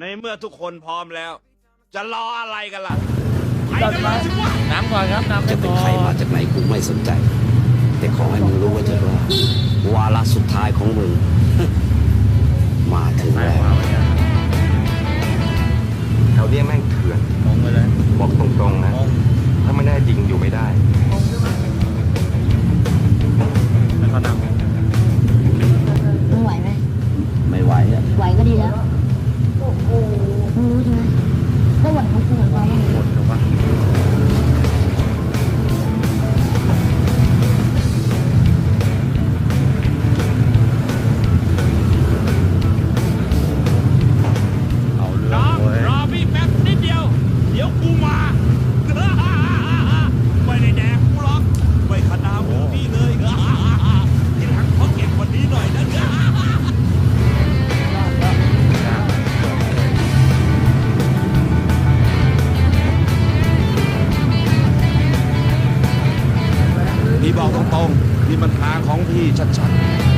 ในเมื่อทุกคนพร้อมแล้ว จะรออะไรกันล่ะไปกันเลยสิวะน้ำก่อนครับน้ำจะเป็นใครมาจากไหนกูไม่สนใจ แต่ขอให้มึงรู้ไว้เถิดว่าวาระสุดท้ายของมึง มาถึงไม่แล้วมาไม่ได้แถวเนี้ยแม่งเถื่อนมองไปเลยบอกตรงๆนะมองถ้าไม่แน่จริงอยู่ไม่ได้ บอกตรงๆนี่มันทางของพี่ชัดๆ